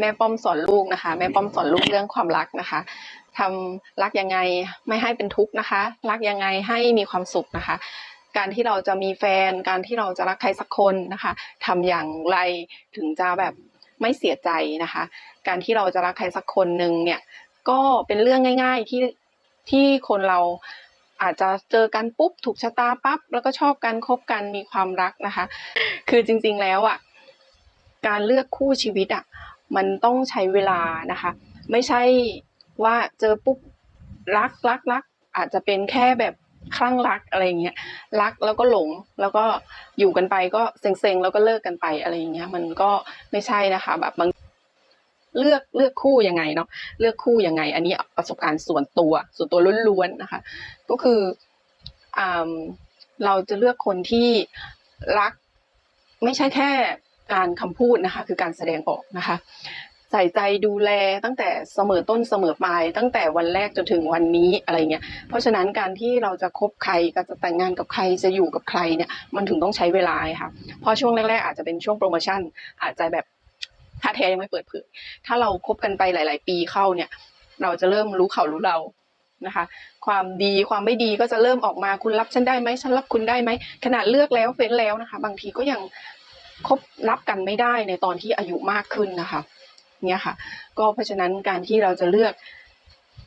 แม่ป้อมสอนลูกนะคะ แม่ป้อมสอนลูกเรื่องความรักนะคะทำรักยังไงไม่ให้เป็นทุกข์นะคะ รักยังไงให้มีความสุขนะคะ การที่เราจะมีแฟน การที่เราจะรักใครสักคนนะคะทำอย่างไรถึงจะแบบไม่เสียใจนะคะ การที่เราจะรักใครสักคนหนึ่งเนี่ยก็เป็นเรื่องง่าย ๆที่ที่คนเราอาจจะเจอกันปุ๊บถูกชะตาปั๊บแล้วก็ชอบกันคบกันมีความรักนะคะ คือจริงๆแล้วอะการเลือกคู่ชีวิตอะ มันต้องใช้เวลานะคะ ไม่ใช่ว่าเจอปุ๊บรักรักรักอาจจะเป็นแค่แบบคลั่งรักอะไรเงี้ยรักแล้วก็หลงแล้วก็อยู่กันไปก็เซ็งๆแล้วก็เลิกกันไปอะไรเงี้ยมันก็ไม่ใช่นะคะแบบบางเลือกเลือกคู่ยังไงเนาะเลือกคู่ยังไง อันนี้ประสบการณ์ส่วนตัวส่วนตัวล้วนๆนะคะ ก็คืออ่าเราจะเลือกคนที่รัก ไม่ใช่แค่ การคำพูดนะคะคือการแสดงออกนะคะ ใส่ใจดูแลตั้งแต่เสมอต้นเสมอปลาย ตั้งแต่วันแรกจนถึงวันนี้อะไรเงี้ยเพราะฉะนั้นการที่เราจะคบใครก็จะแต่งงานกับใครจะอยู่กับใครเนี่ยมันถึงต้องใช้เวลาค่ะเพราะช่วงแรกๆอาจจะเป็นช่วงโปรโมชั่น อาจจะแบบท่าแท้ยังไม่เปิดเผยถ้าเราคบกันไปหลาย ๆ ปีเข้าเนี่ย เราจะเริ่มรู้เขารู้เรานะคะความดีความไม่ดีก็จะเริ่มออกมาคุณรับฉันได้ไหมฉันรับคุณได้ไหมขนาดเลือกแล้วเฟ้นแล้วนะคะ บางทีก็ยัง คบรับกันไม่ได้ในตอนที่อายุมากขึ้นนะคะเนี่ยค่ะ ก็เพราะฉะนั้นการที่เราจะเลือก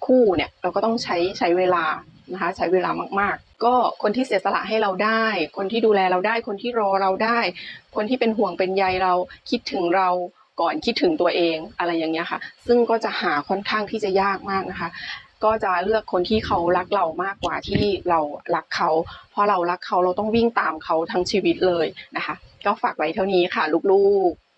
คู่เนี่ยเราก็ต้องใช้ใช้เวลานะคะใช้เวลามากๆ ก็คนที่เสียสละให้เราได้ คนที่ดูแลเราได้ คนที่รอเราได้ คนที่เป็นห่วงเป็นใยเราคิดถึงเราก่อนคิดถึงตัวเองอะไรอย่างเงี้ยค่ะ ซึ่งก็จะหาค่อนข้างที่จะยากมากนะคะ ก็จะเลือกคนที่เขารักเรามากกว่าที่เรารักเขา เพราะเรารักเขาเราต้องวิ่งตามเขาทั้งชีวิตเลยนะคะ ก็ฝากไว้เท่านี้ค่ะลูกๆ